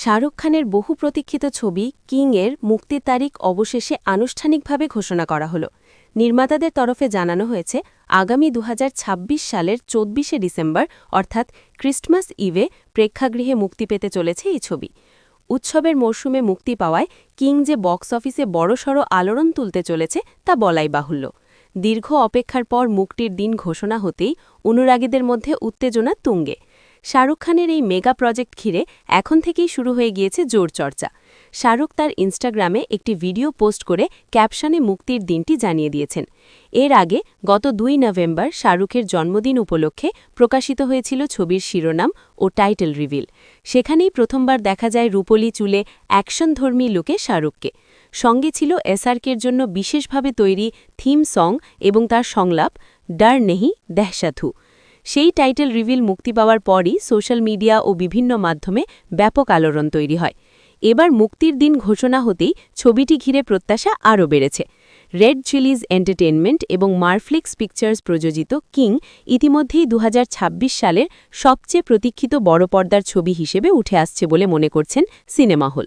শাহরুখ খানের বহু প্রতীক্ষিত ছবি কিংয়ের মুক্তির তারিখ অবশেষে আনুষ্ঠানিকভাবে ঘোষণা করা হল। নির্মাতাদের তরফে জানানো হয়েছে, আগামী দু হাজার ছাব্বিশ সালের চব্বিশে ডিসেম্বর, অর্থাৎ ক্রিস্টমাস ইভে প্রেক্ষাগৃহে মুক্তি পেতে চলেছে এই ছবি। উৎসবের মরশুমে মুক্তি পাওয়ায় কিং যে বক্স অফিসে বড়সড় আলোড়ন তুলতে চলেছে তা বলাই বাহুল্য। দীর্ঘ অপেক্ষার পর মুক্তির দিন ঘোষণা হতেই অনুরাগীদের মধ্যে উত্তেজনা তুঙ্গে। শাহরুখ খানের এই মেগা প্রজেক্ট ঘিরে এখন থেকেই শুরু হয়ে গিয়েছে জোর চর্চা। শাহরুখ তার ইনস্টাগ্রামে একটি ভিডিও পোস্ট করে ক্যাপশনে মুক্তির দিনটি জানিয়ে দিয়েছেন। এর আগে গত দুই নভেম্বর শাহরুখের জন্মদিন উপলক্ষে প্রকাশিত হয়েছিল ছবির শিরোনাম ও টাইটেল রিভিল। সেখানেই প্রথমবার দেখা যায় রূপলি চুলে অ্যাকশনধর্মী লোকে শাহরুখকে। সঙ্গে ছিল এসআরকের জন্য বিশেষভাবে তৈরি থিম সং এবং তার সংলাপ, ডার নেহি দেহসাথু সেই টাইটেল রিভিল মুক্তি পাওয়ার পরই সোশ্যাল মিডিয়া ও বিভিন্ন মাধ্যমে ব্যাপক আলোড়ন তৈরি হয়। এবার মুক্তির দিন ঘোষণা হতেই ছবিটি ঘিরে প্রত্যাশা আরও বেড়েছে। রেড চিলিজ এন্টারটেনমেন্ট এবং মারফ্লিক্স পিকচার্স প্রযোজিত কিং ইতিমধ্যেই দু হাজার ছাব্বিশ সালের সবচেয়ে প্রতীক্ষিত বড় পর্দার ছবি হিসেবে উঠে আসছে বলে মনে করছেন সিনেমা হল।